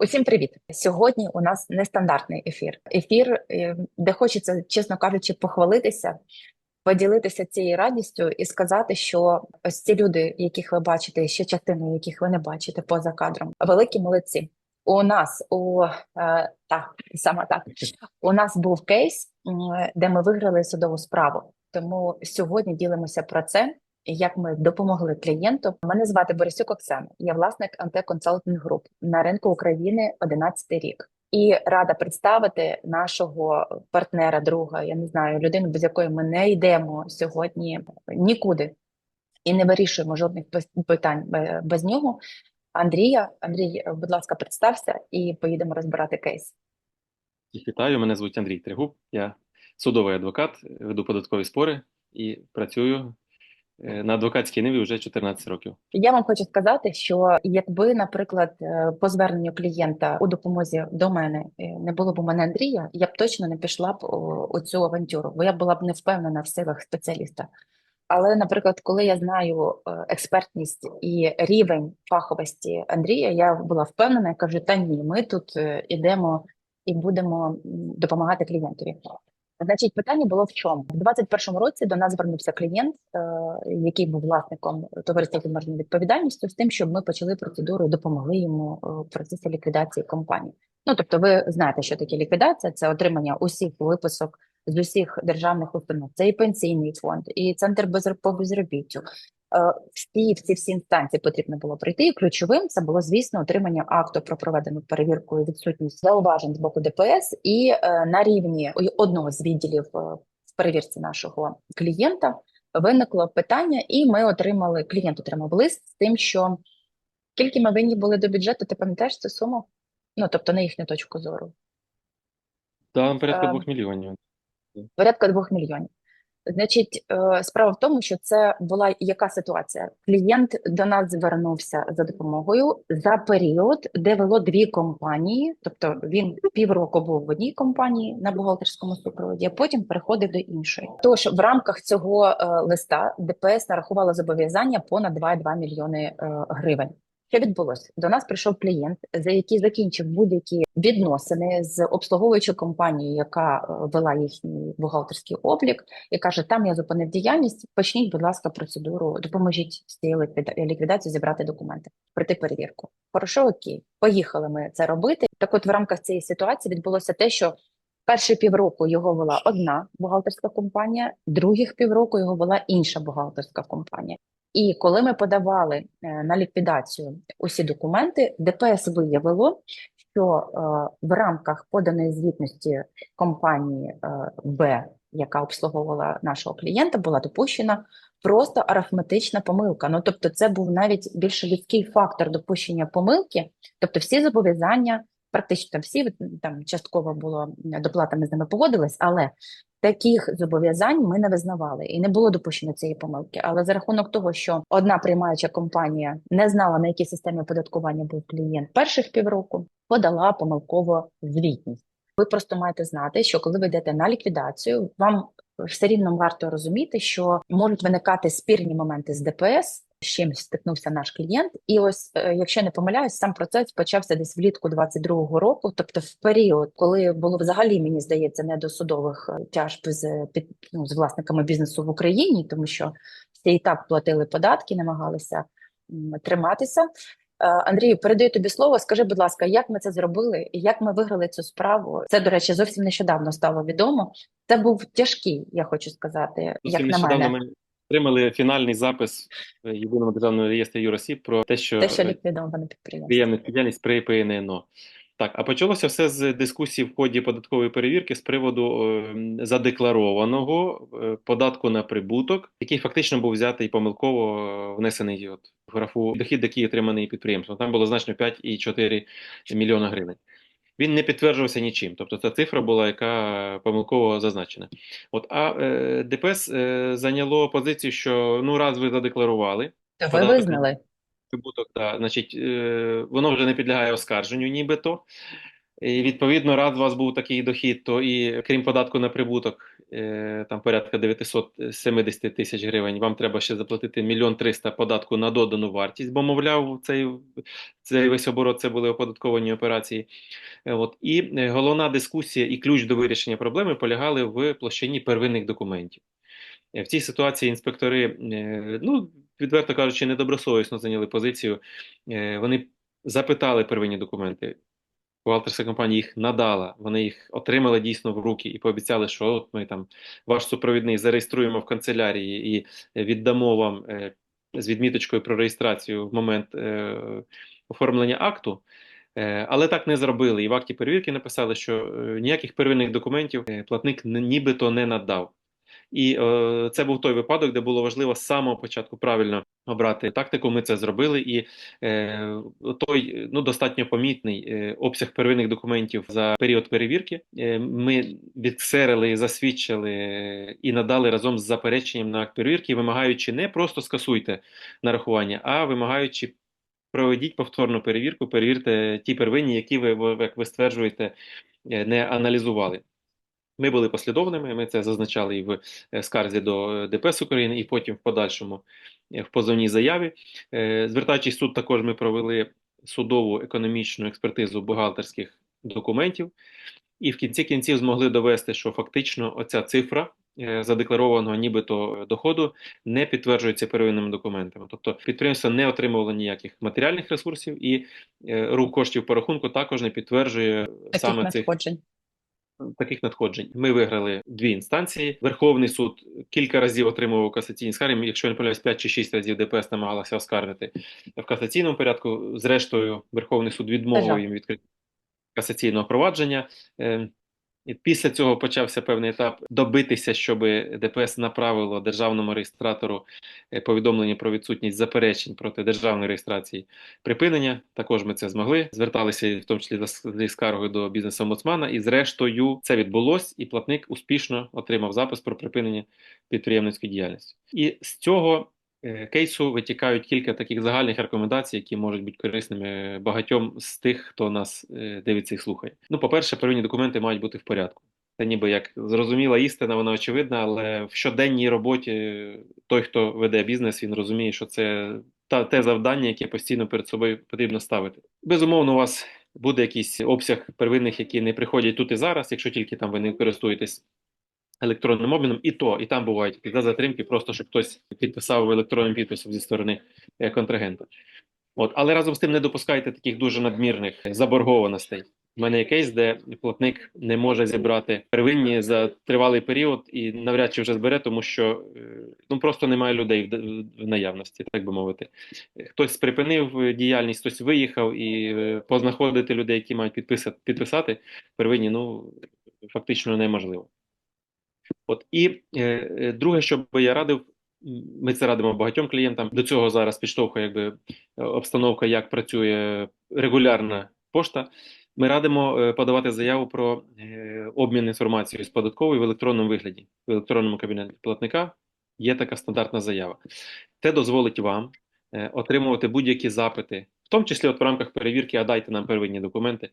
Усім привіт! Сьогодні у нас нестандартний ефір. Ефір, е, де хочеться, чесно кажучи, похвалитися, поділитися цією радістю і сказати, що ось ці люди, яких ви бачите, ще частину яких ви не бачите поза кадром, великі молодці. У нас у е, так саме так у нас був кейс, де ми виграли судову справу. Тому сьогодні ділимося про це. Як ми допомогли клієнту? Мене звати Борисюк Оксана. Я власник Антеконсалтинг Груп на ринку України 11 рік. І рада представити нашого партнера, друга. Я не знаю, людину, без якої ми не йдемо сьогодні нікуди і не вирішуємо жодних питань без нього. Андрія, Андрій, будь ласка, представся і поїдемо розбирати кейс. Вітаю, мене звуть Андрій Тригуб. Я судовий адвокат, веду податкові спори і працюю е, на адвокатській ниві вже 14 років. Я вам хочу сказати, що якби, наприклад, е, по зверненню клієнта у допомозі до мене е, не було б у мене Андрія, я б точно не пішла б у, цю авантюру, бо я була б не впевнена в силах спеціаліста. Але, наприклад, коли я знаю е, експертність і рівень фаховості Андрія, я була впевнена і кажу: та ні, ми тут е, ідемо і будемо допомагати клієнтові. Значить, питання було в чому? У 2021 році до нас звернувся клієнт, е, який був власником товариства з обмеженою відповідальністю, з тим, щоб ми почали процедуру і допомогли йому е, в процесі ліквідації компанії. Ну тобто, ви знаєте, що таке ліквідація це отримання усіх виписок з усіх державних установ. Це і пенсійний фонд, і центр по безробіттю. Е, Всі всі всі інстанції потрібно було пройти. І ключовим це було звісно отримання акту про проведену перевірку і відсутність зауважень з боку ДПС. І е, на рівні одного з відділів е, в перевірці нашого клієнта виникло питання, і ми отримали. Клієнт отримав лист з тим, що скільки ми винні були до бюджету, ти пам'ятаєш цю суму? Ну тобто на їхню точку зору. Там порядка двох мільйонів. порядка двох мільйонів. Значить, е, справа в тому, що це була яка ситуація? Клієнт до нас звернувся за допомогою за період, де вело дві компанії, тобто він півроку був в одній компанії на бухгалтерському супроводі, а потім переходив до іншої. Тож в рамках цього е, листа ДПС нарахувало зобов'язання понад 2,2 мільйони е, гривень. Що відбулося? До нас прийшов клієнт, за який закінчив будь-які відносини з обслуговуючою компанією, яка е, вела їхній бухгалтерський облік, і каже: там я зупинив діяльність. Почніть, будь ласка, процедуру, допоможіть з цією ліквіда- ліквідацією зібрати документи, пройти перевірку. Хорошо, окей, поїхали ми це робити. Так, от в рамках цієї ситуації відбулося те, що перші півроку його вела одна бухгалтерська компанія, других півроку його вела інша бухгалтерська компанія. І коли ми подавали е, на ліквідацію усі документи, ДПС виявило, що е, в рамках поданої звітності компанії е, Б, яка обслуговувала нашого клієнта, була допущена просто арифметична помилка. Ну тобто, це був навіть більше людський фактор допущення помилки, тобто всі зобов'язання. Практично всі там частково було доплата, ми з ними погодились, але таких зобов'язань ми не визнавали і не було допущено цієї помилки. Але за рахунок того, що одна приймаюча компанія не знала на якій системі оподаткування був клієнт перших півроку, подала помилково звітність. Ви просто маєте знати, що коли ви йдете на ліквідацію, вам все рівно варто розуміти, що можуть виникати спірні моменти з ДПС. З чим стикнувся наш клієнт, і ось, е, якщо не помиляюсь, сам процес почався десь влітку 22-го року, тобто в період, коли було взагалі, мені здається, не до судових е, тяжб з під ну, з власниками бізнесу в Україні, тому що всі і так платили податки, намагалися триматися. Е, Андрію, передаю тобі слово. Скажи, будь ласка, як ми це зробили і як ми виграли цю справу? Це, до речі, зовсім нещодавно стало відомо. Це був тяжкий, я хочу сказати, як на мене, ми отримали фінальний запис в єдиному державному реєстрі юросіб про те, що те, що е, ліквідоване підприємство. приємна діяльність при ПННО. Так, а почалося все з дискусії в ході податкової перевірки з приводу е, задекларованого е, податку на прибуток, який фактично був взятий помилково е, внесений от, в графу дохід, який отриманий підприємством. Там було значно 5,4 мільйона гривень. Він не підтверджувався нічим, тобто ця цифра була, яка помилково зазначена. От, а е, ДПС е, зайняло позицію, що ну раз ви задекларували, То ви визнали? прибуток, да, значить, е, воно вже не підлягає оскарженню, нібито. І відповідно, раз у вас був такий дохід, то і крім податку на прибуток, там порядка 970 тисяч гривень, вам треба ще заплатити мільйон триста податку на додану вартість, бо, мовляв, цей, цей весь оборот це були оподатковані операції. Е, От. І е, головна дискусія і ключ до вирішення проблеми полягали в площині первинних документів. Е, В цій ситуації інспектори, е, ну, відверто кажучи, недобросовісно зайняли позицію. Е, Вони запитали первинні документи. Бухгалтерська компанія їх надала, вони їх отримали дійсно в руки і пообіцяли, що от ми там ваш супровідний зареєструємо в канцелярії і віддамо вам е, з відміточкою про реєстрацію в момент е, оформлення акту. Е, Але так не зробили. І в акті перевірки написали, що е, ніяких первинних документів е, платник нібито не надав. І е, це був той випадок, де було важливо з самого початку правильно обрати тактику. Ми це зробили, і е, той ну достатньо помітний е, обсяг первинних документів за період перевірки. Е, ми відксерили, засвідчили і надали разом з запереченням на акт перевірки, вимагаючи не просто скасуйте нарахування, а вимагаючи. Проведіть повторну перевірку, перевірте ті первинні, які ви, ви, як ви стверджуєте, е, не аналізували. Ми були послідовними, ми це зазначали і в е, скарзі до е, ДПС України, і потім в подальшому е, в позовній заяві. Звертаючись в суд, також ми провели судову економічну експертизу бухгалтерських документів, і в кінці кінців змогли довести, що фактично оця цифра задекларованого нібито доходу не підтверджується первинними документами. Тобто підприємство не отримувало ніяких матеріальних ресурсів, і рух коштів по рахунку також не підтверджує Таких саме цих надходжень. Таких надходжень. Ми виграли дві інстанції. Верховний суд кілька разів отримував касаційні скарги. Якщо я не помиляюсь, 5 чи 6 разів ДПС намагалася оскаржити в касаційному порядку. Зрештою, Верховний суд відмовив їм відкрити касаційного провадження. І після цього почався певний етап добитися, щоб ДПС направило державному реєстратору е, повідомлення про відсутність заперечень проти державної реєстрації припинення. Також ми це змогли. Зверталися в тому числі зі скаргою до бізнес-омбудсмана, і зрештою це відбулось, і платник успішно отримав запис про припинення підприємницької діяльності. І з цього кейсу витікають кілька таких загальних рекомендацій, які можуть бути корисними багатьом з тих, хто нас е, дивиться і слухає. Ну, по-перше, первинні документи мають бути в порядку. Це ніби як зрозуміла істина, вона очевидна, але в щоденній роботі той, хто веде бізнес, він розуміє, що це та те завдання, яке постійно перед собою потрібно ставити. Безумовно, у вас буде якийсь обсяг первинних, які не приходять тут і зараз, якщо тільки там ви не користуєтесь електронним обміном, і то, і там бувають да, затримки, просто щоб хтось підписав електронним підписом зі сторони е, контрагента. От, але разом з тим не допускайте таких дуже надмірних заборгованостей. У мене є кейс, де платник не може зібрати первинні за тривалий період і навряд чи вже збере, тому що е, ну просто немає людей в, наявності, так би мовити. Хтось припинив діяльність, хтось виїхав і е, познаходити людей, які мають підписати, підписати первинні, ну фактично неможливо. От і е, е, друге, що би я радив, ми це радимо багатьом клієнтам. До цього зараз підштовхує якби е, обстановка, як працює регулярна пошта. Ми радимо е, подавати заяву про обмін інформацією з податковою в електронному вигляді. В електронному кабінеті платника є така стандартна заява. Це дозволить вам отримувати будь-які запити, в тому числі от в рамках перевірки, а дайте нам первинні документи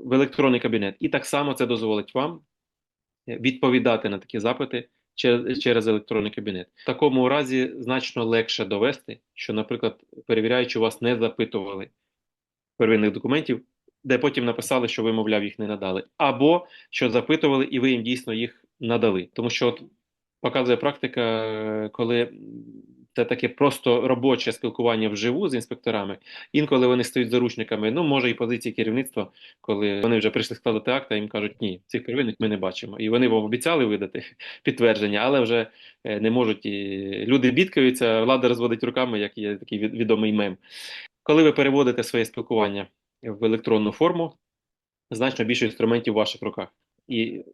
в електронний кабінет. І так само це дозволить вам відповідати на такі запити через, електронний кабінет. В такому разі значно легше довести, що, наприклад, перевіряючи вас не запитували первинних документів, де потім написали, що ви, мовляв, їх не надали, або що запитували, і ви їм дійсно їх надали. Тому що от показує практика, коли це таке просто робоче спілкування вживу з інспекторами. Інколи вони стають заручниками, ну може і позиції керівництва, коли вони вже прийшли складати акт, а їм кажуть, ні, цих первинних ми не бачимо. І вони вам обіцяли видати підтвердження, але вже е, не можуть. І люди бідкаються, влада розводить руками, як є такий від- відомий мем. Коли ви переводите своє спілкування в електронну форму, значно більше інструментів в ваших руках. І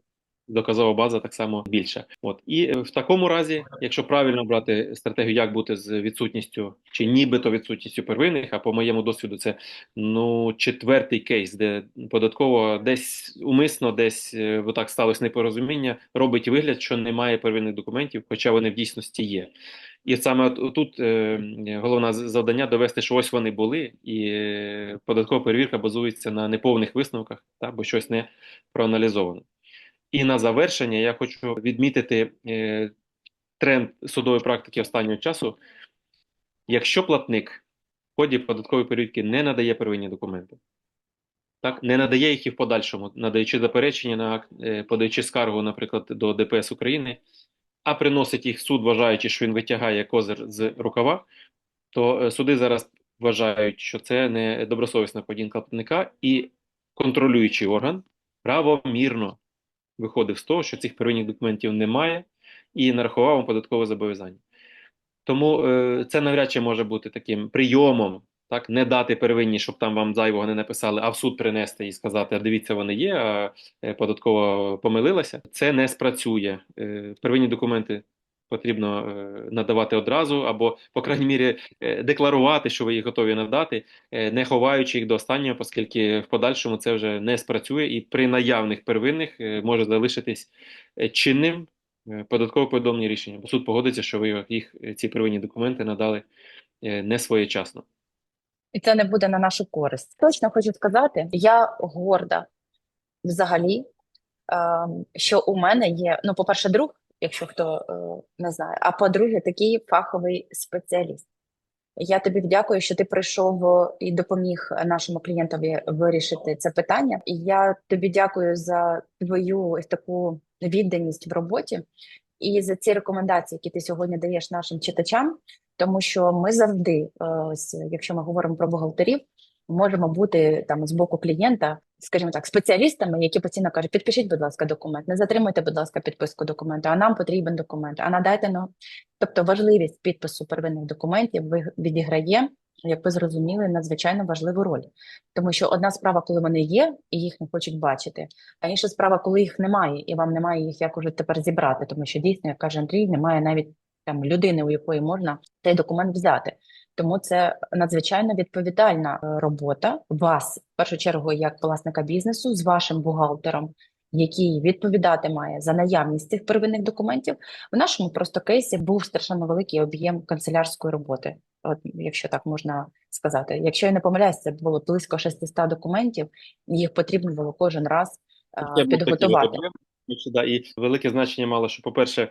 доказова база так само більша. От і е, в такому разі, якщо правильно брати стратегію, як бути з відсутністю чи нібито відсутністю первинних, а по моєму досвіду, це ну четвертий кейс, де податково десь умисно, десь е, бо так сталося непорозуміння, робить вигляд, що немає первинних документів, хоча вони в дійсності є. І саме тут е, головне завдання довести, що ось вони були, і е, податкова перевірка базується на неповних висновках, та, бо щось не проаналізовано. І на завершення я хочу відмітити е, тренд судової практики останнього часу. Якщо платник в ході податкової перевірки не надає первинні документи, так, не надає їх і в подальшому, надаючи заперечення на е, подаючи скаргу, наприклад, до ДПС України, а приносить їх суд, вважаючи, що він витягає козир з рукава, то е, суди зараз вважають, що це не добросовісна поведінка платника, і контролюючий орган правомірно виходив з того, що цих первинних документів немає, і нарахував вам податкове зобов'язання. Тому е, це навряд чи може бути таким прийомом, так, не дати первинні, щоб там вам зайвого не написали, а в суд принести і сказати, а дивіться, вони є, а е, податкова помилилася. Це не спрацює. Е, первинні документи потрібно е, надавати одразу, або, по крайній мірі, е, декларувати, що ви їх готові надати, е, не ховаючи їх до останнього, оскільки в подальшому це вже не спрацює, і при наявних первинних може залишитись чинним податково повідомлені рішення, бо суд погодиться, що ви їх ці первинні документи надали не своєчасно. І це не буде на нашу користь. Точно хочу сказати, я горда взагалі, ем, що у мене є, ну, по-перше, друг, якщо хто е, не знає, а по-друге, такий фаховий спеціаліст. Я тобі дякую, що ти прийшов і допоміг нашому клієнтові вирішити це питання. І я тобі дякую за твою таку відданість в роботі і за ці рекомендації, які ти сьогодні даєш нашим читачам, тому що ми завжди, е, ось, якщо ми говоримо про бухгалтерів, можемо бути там з боку клієнта, скажімо так, спеціалістами, які постійно кажуть, підпишіть, будь ласка, документ, не затримуйте, будь ласка, підписку документу, а нам потрібен документ, а надайте нам. Тобто важливість підпису первинних документів відіграє, як ви зрозуміли, надзвичайно важливу роль. Тому що одна справа, коли вони є і їх не хочуть бачити, а інша справа, коли їх немає, і вам немає їх як уже тепер зібрати, тому що дійсно, як каже Андрій, немає навіть там людини, у якої можна цей документ взяти. Тому це надзвичайно відповідальна е, робота вас, в першу чергу, як власника бізнесу, з вашим бухгалтером, який відповідати має за наявність цих первинних документів. В нашому просто кейсі був страшенно великий об'єм канцелярської роботи, от якщо так можна сказати. Якщо я не помиляюсь, це було близько 600 документів, і їх потрібно було кожен раз е, такий підготувати. об'єм, І велике значення мало, що, по-перше, е,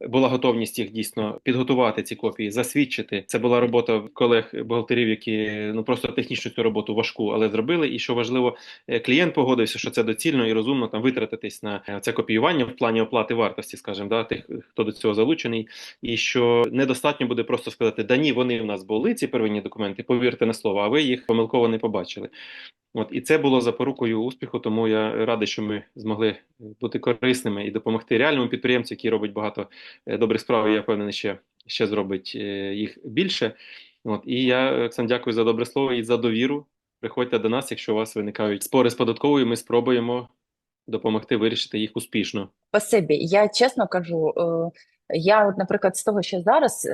була готовність їх дійсно підготувати ці копії, засвідчити. Це була робота колег бухгалтерів, які ну просто технічну цю роботу важку, але зробили. І що важливо, е, клієнт погодився, що це доцільно і розумно там витратитись на е, це копіювання в плані оплати вартості, скажімо, да, тих, хто до цього залучений, і що недостатньо буде просто сказати, да ні, вони в нас були ці первинні документи, повірте на слово, а ви їх помилково не побачили. От і це було запорукою успіху, тому я радий, що ми змогли бути корисними і допомогти реальному підприємцю, який робить багато е, добрих справ. і Я впевнений, ще, ще зробить е, їх більше. От і я Оксан, дякую за добре слово і за довіру. Приходьте до нас, якщо у вас виникають спори з податковою. Ми спробуємо допомогти вирішити їх успішно. Спасибі. Я чесно кажу, е, я, от, наприклад, з того, що зараз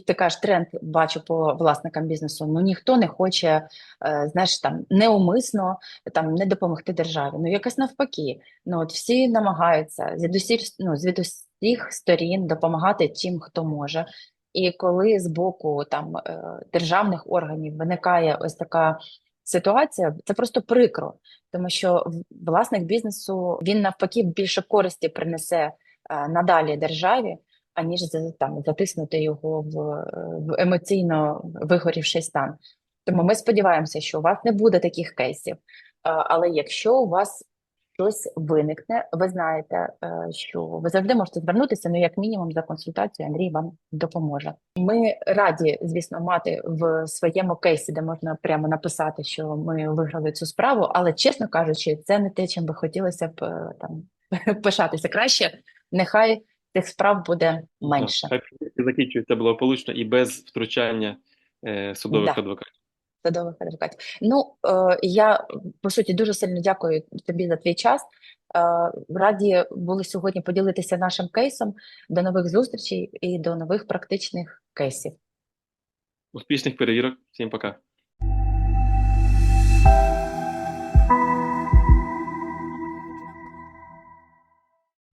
ти кажеш, тренд бачу по власникам бізнесу. Ну ніхто не хоче, е, знаєш, там неумисно там не допомогти державі. Ну якось навпаки. Ну от всі намагаються звідусіль, ну, звідусіх сторін допомагати тим, хто може. І коли з боку там е, державних органів виникає ось така ситуація, це просто прикро, тому що власник бізнесу він навпаки більше користі принесе е, надалі державі, аніж за- там затиснути його в, в емоційно вигорівший стан. Тому ми сподіваємося, що у вас не буде таких кейсів. Але якщо у вас щось виникне, ви знаєте, е, що ви завжди можете звернутися, ну як мінімум за консультацією Андрій вам допоможе. Ми раді, звісно, мати в своєму кейсі, де можна прямо написати, що ми виграли цю справу, але чесно кажучи, це не те, чим би хотілося б е, там пишатися краще. Нехай цих справ буде менше. Хай закінчується благополучно і без втручання е, судових Да. адвокатів. Садових адвокатів. Ну, е, я по суті дуже сильно дякую тобі за твій час. Е, раді були сьогодні поділитися нашим кейсом. До нових зустрічей і до нових практичних кейсів. Успішних перевірок. Всім пока.